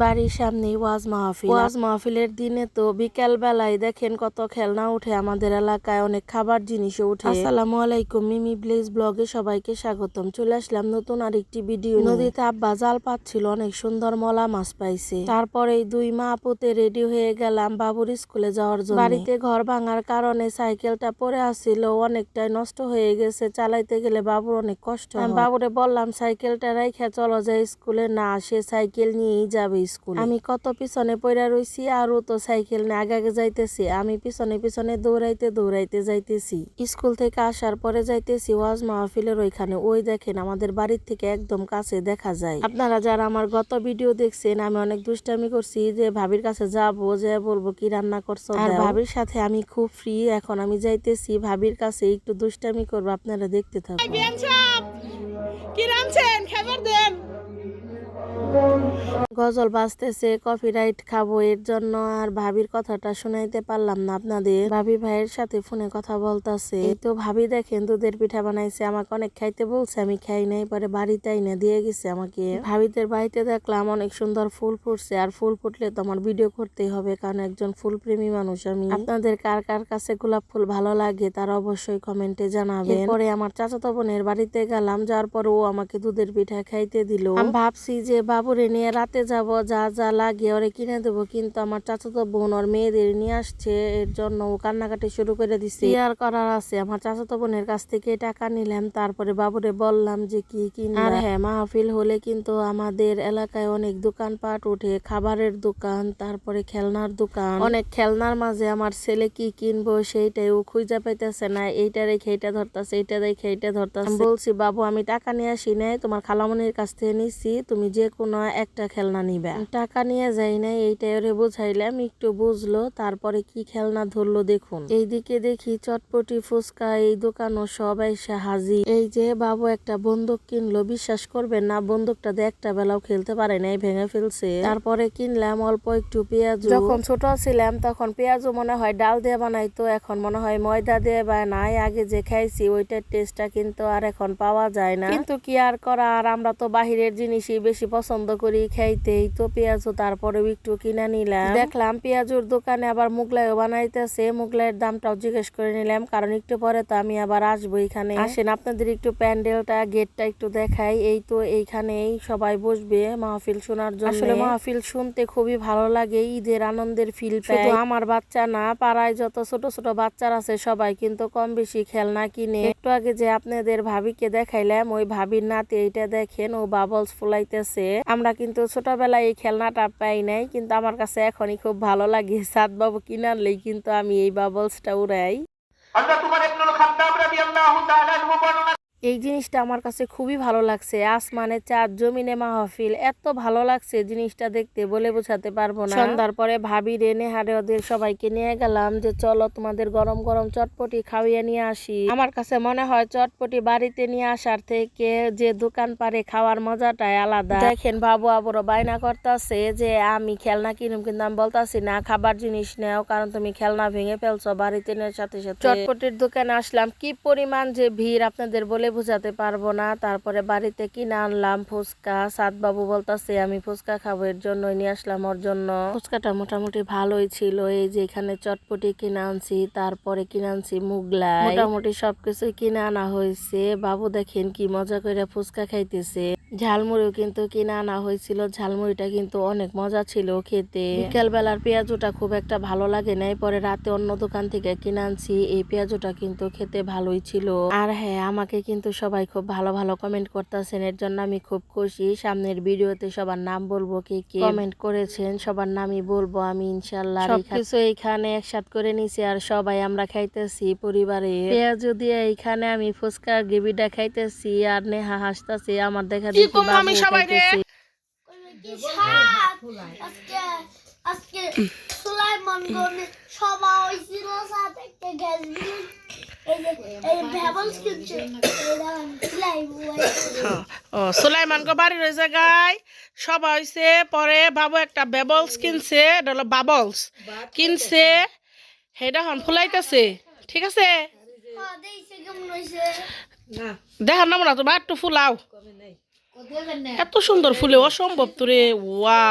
বাড়ির সামনে ওয়াজ মাহফিল। ওয়াজ মাহফিলের দিনে তো বিকেল বেলায় দেখেন কত খেলনা উঠে আমাদের এলাকায় অনেক খাবার জিনিসও উঠে। আসসালামু আলাইকুম মিমি ব্লেজ ব্লগে সবাইকে স্বাগতম। চলে আসলাম নতুন আরেকটি ভিডিও। নদীতে আব্বা জাল পাচ্ছিল অনেক সুন্দর মলা মাছ পাইছে। তারপরে দুই মা আপুতে রেডি হয়ে গেলাম বাবুর স্কুলে যাওয়ার জন্য। বাড়িতে ঘর ভাঙার কারণে সাইকেলটা পরে আসছিল অনেকটাই নষ্ট হয়ে গেছে চালাইতে গেলে বাবুর অনেক কষ্ট বাবুরে বললাম সাইকেলটা রাইখা চলো যাই স্কুলে। না সে সাইকেল নিয়েই যাবে স্কুল। আমি কত পিছনে পড়া রইছি আর ও তো সাইকেল নিয়ে আগে আগে যাইতেছি। আমি পিছনে পিছনে দৌড়াইতে দৌড়াইতে যাইতেছি। স্কুল থেকে আসার পরে যাইতেছি ওয়াজ মাহফিলের ওইখানে। ওই দেখেন আমাদের বাড়ির থেকে একদম কাছে দেখা যায়। আপনারা যারা আমার গত ভিডিও দেখছেন আমি অনেক দুষ্টামি করছি যে ভাবির কাছে যাব যে বলব কি রান্না করছ আর ভাবির সাথে আমি খুব ফ্রি এখন আমি যাইতেছি। ভাবির কাছে একটু দুষ্টামি করব আপনারা দেখতে থাকুন। কি রাঁধছেন? খাবার দেন। গজল বাজতেছে কপিরাইট খাব এর জন্য আর ভাবির কথাটা শুনাইতে পারলাম না আপনাদের। ভাবি ভাইয়ের সাথে ফোনে কথা বলতাছে। তো ভাবি দেখেন দুধের পিঠা বানাইছে, আমাকে অনেক খাইতে বলছে, আমি খাই নাই, পরে বাড়িতে না দিয়ে গেছে আমাকে। ভাবিদের বাড়িতে দেখলাম অনেক সুন্দর ফুল ফুটছে, আর ফুল ফুটলে তো আমার ভিডিও করতেই হবে, কারণ একজন ফুল প্রেমী মানুষ আমি। আপনাদের কার কার কাছে গোলাপ ফুল ভালো লাগে, তার অবশ্যই কমেন্টে জানাবেন। পরে আমার চাচাতো বোনের বাড়িতে গেলাম, যাওয়ার পর ও আমাকে দুধের পিঠা খাইতে দিল। ভাবছি যে বাবুরে নিয়ে রাতে যাব যা যা লাগে ওরে কিনে দেবো। কিন্তু আমার চাচাতো বোন ওর মেয়েদের নিয়ে আসছে এর জন্য ও কান্নাকাটি শুরু করে দিছে। আর করার আছে? আমার চাচাতো বোনের কাছ থেকে টাকা নিলাম তারপরে বাবুরে বললাম যে কি কিনবা। আর হ্যাঁ মাহফিল হলে কিন্তু আমাদের এলাকায় অনেক দোকানপাট উঠে খাবারের দোকান তারপরে খেলনার দোকান। অনেক খেলনার মাঝে আমার ছেলে কি কিনবো সেইটাই ও খুঁজে পাইতেছে না এইটা রেখে এইটা ধরতাছে এইটা রেখে এইটা ধরতেছে। বলছি বাবু আমি টাকা নিয়ে আসি নাই তোমার খালামনির কাছ থেকে নিছি তুমি যে কোনো একটা খেলনা নিবে। টাকা নিয়ে যাই নাই এইটাই ওরে বুঝাইলাম একটু বুঝলো, তারপরে কি খেলনা ধরলো দেখুন। এইদিকে দেখি চটপটি ফুচকা, এই দোকানও সব এসে হাজি। এই যে বাবু একটা বন্দুক কিনলো, বিশ্বাস করবেন না, বন্দুকটা দিয়ে একটা বেলাও খেলতে পারে নাই, ভেঙে ফেলছে। তারপরে কিনলাম অল্প একটু পেঁয়াজ। যখন ছোট ছিলাম তখন পেঁয়াজও মনে হয় ডাল দিয়ে বানাইতো, এখন মনে হয় ময়দা দিয়ে বানাই আগে যে খাইছি, ওইটার টেস্টটা কিন্তু আর এখন পাওয়া যায় না। কিন্তু কি আর করা আর আমরা তো বাহিরের জিনিসই বেশি পছন্দ করি খাইতেই। তো পেঁয়াজও তারপরেও একটু কিনে নিলাম। দেখলাম পেঁয়াজুর দোকানে আবার মুগলাইও বানাইতেছে। মুগলাইয়ের দামটাও জিজ্ঞেস করে নিলাম কারণ একটু পরে তো আমি আবার আসব এখানে। আসেন আপনাদের একটু প্যান্ডেলটা গেটটা একটু দেখাই। এই তো এইখানেই সবাই বসবে মাহফিল শোনার জন্য। আসলে মাহফিল শুনতে খুবই ভালো লাগে ঈদের আনন্দের ফিল শুধু আমার বাচ্চা না পাড়ায় যত ছোট ছোট বাচ্চারা আছে সবাই কিন্তু কম বেশি খেলনা কিনে। একটু আগে যে আপনাদের ভাবিকে দেখাইলাম ওই ভাবির নাতি এইটা দেখেন ও বাবলস ফুলাইতেছে। আমরা কিন্তু ছোটোবেলায় এই খেলনাটা পাই নাই, কিন্তু আমার কাছে এখনই খুব ভালো লাগে। সাদ বাবু কিনারলেই কিন্তু আমি এই বাবলসটা উড়াই। এই জিনিসটা আমার কাছে খুবই ভালো লাগছে। আসমানে চাঁদ জমিনে মাহফিল এত ভালো লাগছে জিনিসটা দেখতে বলে বোঝাতে পারব না। সন্ধ্যার পরে ভাবি রে নেহারে ওদের সবাইকে নিয়ে গেলাম যে চলো তোমাদের গরম গরম চটপটি খাওয়িয়ে নিয়ে আসি। আমার কাছে মনে হয় চটপটি বাড়িতে নিয়ে আসার থেকে যে দোকান পারে খাওয়ার মজাটাই আলাদা। দেখেন বাবু আবুরো বায়না করতেছে যে আমি খেলনা কিনুম কিন্তু আমি বলতাছি না খাবার জিনিস নেও কারণ তুমি খেলনা ভেঙে ফেলছো বাড়িতে নেওয়ার সাথে সাথে। চটপটির দোকানে আসলাম কি পরিমাণ যে ভিড় আপনাদের বলে বোঝাতে পারব না। তারপরে বাড়িতে কিনে আনলাম? ফুচকা। সাদবাবু বলতাছে, আমি ফুচকা খাব, এর জন্য নিয়ে আসলাম ওর জন্য। ফুচকাটা মোটামুটি ভালোই ছিল। এই যে এখানে চটপটি কিনে আনছি, তারপরে কিনে আনছি মুগলাই। মোটামুটি সবকিছু কিনে আনা হয়েছে। বাবু দেখেন কি মজা করে ফুচকা খাইতেছে। ঝালমুড়িও কিন্তু কিনে আনা হয়েছিল। ঝালমুড়িটা কিন্তু অনেক মজা ছিল খেতে। বিকেল বেলার পেঁয়াজুটা খুব একটা ভালো লাগে নাই। পরে রাতে অন্য দোকান থেকে কিনে আনছি। এই পেঁয়াজুটা কিন্তু খেতে ভালোই ছিল। আর হ্যাঁ আমাকে কিন্তু সবাই খুব ভালো ভালো কমেন্ট করতেছেন। এর জন্য আমি খুব খুশি। সামনের ভিডিওতে সবার নাম বলব কে কে কমেন্ট করেছেন। সবার নামই বলব আমি ইনশাল্লাহ। সবকিছু এইখানে একসাথ করে নিছি আর সবাই আমরা খাইতেছি পরিবারে। পেঁয়াজু দিয়ে এইখানে আমি ফুচকা গ্রেভিটা খাইতেছি আর নেহা হাসতেছি। আমার দেখা কি করব আমি সবাই রে? খাইতেছে। আজকে আজকে সুলাইমান গনে সবাই হয়েছিল সাথে একটা গ্যাস বিল এই যে এই ভেবলস কিনছে। এই দেখেন সুলাইমান ও সুলাইমান গো বাড়ি রয়েছে গাই সবাই হইছে পরে বাবু একটা বেবলস কিনছে এটা হলো বাবলস কিনছে সেটা হন ফুলাইতেছে ঠিক আছে? হ্যাঁ দেখার নাম না। তোমার একটু ফুলাও। এত সুন্দর ফুলে অসম্ভব তোরে ওয়া।